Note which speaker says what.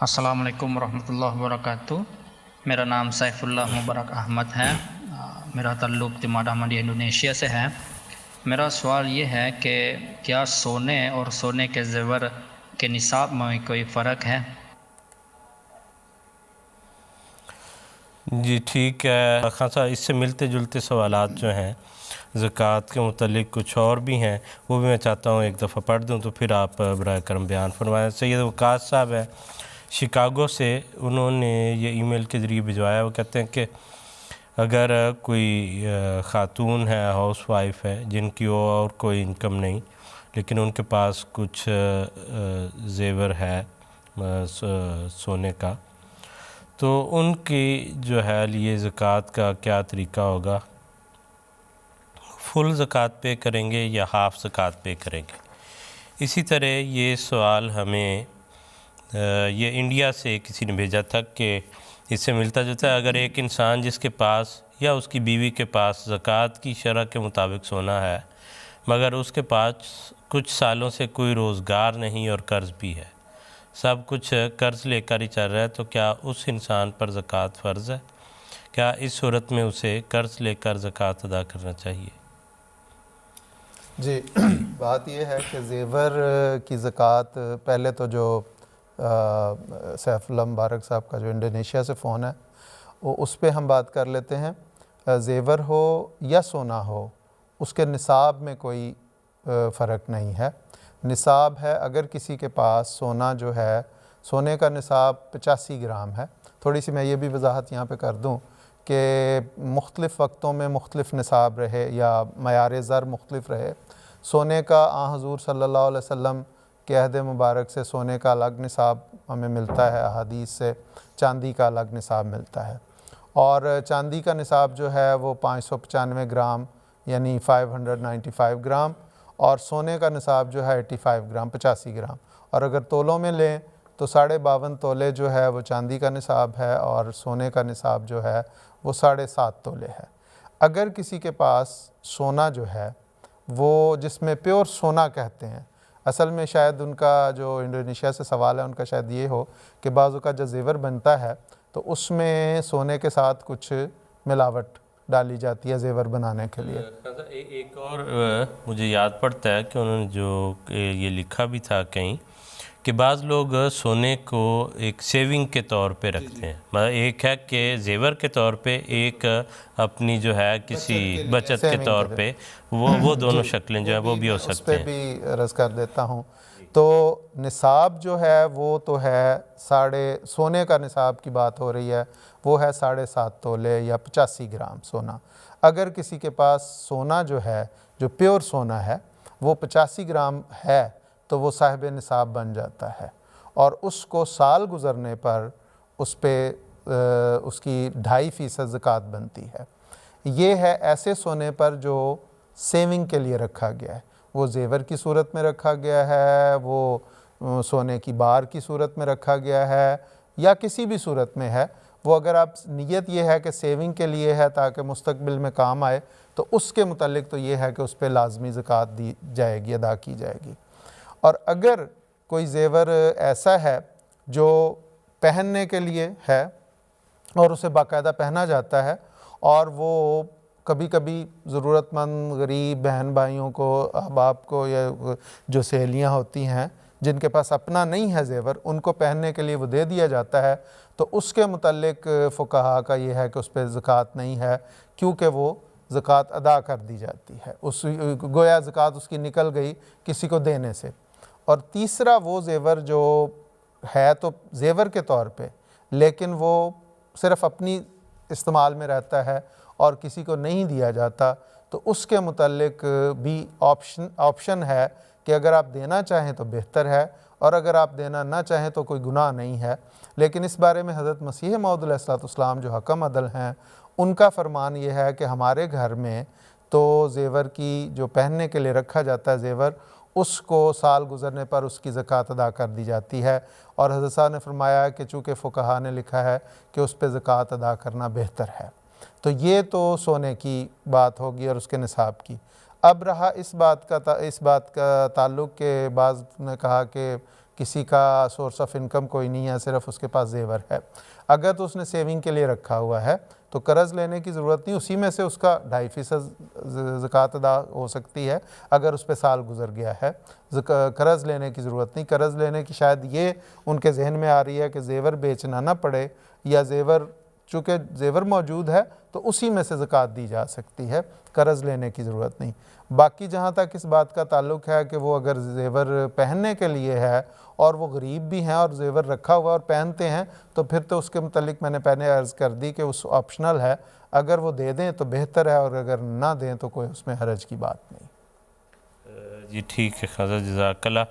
Speaker 1: अस्सलाम वालेकुम रहमतुल्लाहि मेरा नाम सैफुल्लाह मुबरक अहमद है। मेरा ताल्लुक़ तिमाडा मंडी इंडोनेशिया से है। मेरा सवाल ये है कि क्या सोने और सोने के ज़ेवर के निसाब में कोई फ़र्क है?
Speaker 2: जी, ठीक है। साहब, इससे मिलते जुलते सवाल जो हैं, ज़क़़त के मतलब कुछ और भी हैं, वो भी मैं चाहता हूँ एक दफ़ा पढ़ दूँ तो फिर आप बर करम बयान फरमाएँ। सैद वकास साहब है। शिकागो से उन्होंने ये ईमेल के ज़रिए भिजवाया। वो कहते हैं कि अगर कोई ख़ातून है हाउस वाइफ है, जिनकी और कोई इनकम नहीं, लेकिन उनके पास कुछ जेवर है सोने का तो उनकी जो है लिए ज़क़़त का क्या तरीका होगा? फुल ज़क़़त पे करेंगे या हाफ़ ज़क़़त पे करेंगे? इसी तरह ये सवाल हमें ये इंडिया से किसी ने भेजा था कि इससे मिलता जुलता अगर एक इंसान जिसके पास या उसकी बीवी के पास ज़क़़त की शरह के मुताबिक सोना है, मगर उसके पास कुछ सालों से कोई रोज़गार नहीं और कर्ज़ भी है, सब कुछ कर्ज़ लेकर ही चल रहा है तो क्या उस इंसान पर ज़क़़त फ़र्ज़ है? क्या इस सूरत में उसे कर्ज़ लेकर ज़क़़त अदा करना चाहिए?
Speaker 3: जी, बात यह है कि जेवर की ज़क़़त पहले तो जो सैफुल्ला मुबारक साहब का जो इंडोनेशिया से फ़ोन है, वो उस पर हम बात कर लेते हैं। जेवर हो या सोना हो, उसके निसाब में कोई फ़र्क नहीं है। निसाब है अगर किसी के पास सोना जो है, सोने का निसाब पचासी ग्राम है। थोड़ी सी मैं ये भी वजाहत यहाँ पे कर दूँ कि मुख्तलिफ़ वक्तों में मुख्तलिफ़ निसाब रहे या मैार ज़र मुख्तलिफ़ रहे। सोने का, आ, हजूर सल्ला वसम के अहद मुबारक से, सोने का अलग निसाब हमें मिलता है अदीस से चांदी का अलग निसाब मिलता है। और चांदी का निसाब जो है वो पाँच सौ पचानवे ग्राम, यानी 595 ग्राम, और सोने का निसाब जो है 85 ग्राम, पचासी ग्राम। और अगर तोलों में लें तो साढ़े बावन तोले जो है वो चांदी का निसाब है, और सोने का निसाब जो है वो साढ़े सात तोले है। अगर किसी के पास सोना जो है, वो जिसमें प्योर सोना कहते हैं असल में शायद उनका जो इंडोनेशिया से सवाल है, उनका शायद ये हो कि बाज़ू का जो जेवर बनता है तो उसमें सोने के साथ कुछ मिलावट डाली जाती है जेवर बनाने के लिए।
Speaker 2: एक और मुझे याद पड़ता है कि उन्होंने जो ये लिखा भी था कहीं कि बाज़ लोग सोने को एक सेविंग के तौर पे रखते हैं। मतलब एक है कि जेवर के तौर पे एक अपनी जो है किसी बचत के तौर पे वो वो दोनों शक्लें जो है वो भी हो सकते हैं।
Speaker 3: भी रस कर देता हूँ। तो निसाब जो है वो तो है साढ़े सोने का निसाब की बात हो रही है वो है साढ़े सात तोले या पचासी ग्राम सोना। अगर किसी के पास सोना जो है जो प्योर सोना है वो पचासी ग्राम है तो वो साहिब निसाब बन जाता है। और उसको साल गुज़रने पर उस पर उसकी ढाई फ़ीसद ज़क़़त बनती है। ये है ऐसे सोने पर जो सेविंग के लिए रखा गया है। वो जेवर की सूरत में रखा गया है, वो सोने की बार की सूरत में रखा गया है, या किसी भी सूरत में है। वो अगर आप, नीयत ये है कि सेविंग के लिए है ताकि मुस्तबिल में काम आए तो उसके मतलब तो ये है कि उस पर लाजमी ज़क़़त दी जाएगी, अदा की जाएगी। और अगर कोई जेवर ऐसा है जो पहनने के लिए है और उसे बाकायदा पहना जाता है और वो कभी कभी ज़रूरतमंद, गरीब बहन भाइयों को, अहबाब को या जो सहेलियाँ होती हैं, जिनके पास अपना नहीं है जेवर, उनको पहनने के लिए वो दे दिया जाता है तो उसके मतलब फ़ुकहा का ये है कि उस पर ज़क़़त नहीं है, क्योंकि वो ज़क़़त अदा कर दी जाती है। उस, गोया ज़क़़त उसकी निकल गई किसी को देने से। और तीसरा वो जेवर जो है तो जेवर के तौर पे, लेकिन वो सिर्फ़ अपनी इस्तेमाल में रहता है और किसी को नहीं दिया जाता तो उसके मतलब भी ऑप्शन ऑप्शन है कि अगर आप देना चाहें तो बेहतर है और अगर आप देना ना चाहें तो कोई गुनाह नहीं है। लेकिन इस बारे में हज़रत मसीह मौदूसलाम जो हकम अदल हैं, उनका फरमान ये है कि हमारे घर में तो जेवर की जो पहनने के लिए रखा जाता है जेवर उसको साल गुजरने पर उसकी ज़क़़त अदा कर दी जाती है। और हज़रत साहब ने फरमाया कि चूँकि फ़ुकहा ने लिखा है कि उस पर ज़क़़त अदा करना बेहतर है। तो ये तो सोने की बात होगी और उसके निसाब की। अब रहा इस बात का इस बात का ताल्लुक़ के बाज़ ने कहा कि किसी का सोर्स ऑफ़ इनकम कोई नहीं है, सिर्फ़ उसके पास जेवर है। अगर तो उसने सेविंग के लिए रखा हुआ है तो कर्ज़ लेने की ज़रूरत नहीं, उसी में से उसका ढाई फ़ीसद ज़क़़त अदा हो सकती है, अगर उस पर साल गुजर गया है। कर्ज़ लेने की ज़रूरत नहीं। कर्ज़ लेने की शायद ये उनके जहन में आ रही है कि जेवर बेचना ना पड़े या जेवर चूँकि जेवर मौजूद है तो उसी में से ज़क़़त दी जा सकती है। कर्ज़ लेने की ज़रूरत नहीं। बाकी जहाँ तक इस बात का ताल्लुक है कि वो अगर जेवर पहनने के लिए है और वो गरीब भी हैं और जेवर रखा हुआ और पहनते हैं तो फिर तो उसके मतलब मैंने पहले अर्ज़ कर दी कि उस ऑप्शनल है। अगर वो दे दें तो बेहतर है और अगर ना दें तो कोई उसमें हरज की बात नहीं।
Speaker 2: जी ठीक है खाजा जजाकल्ला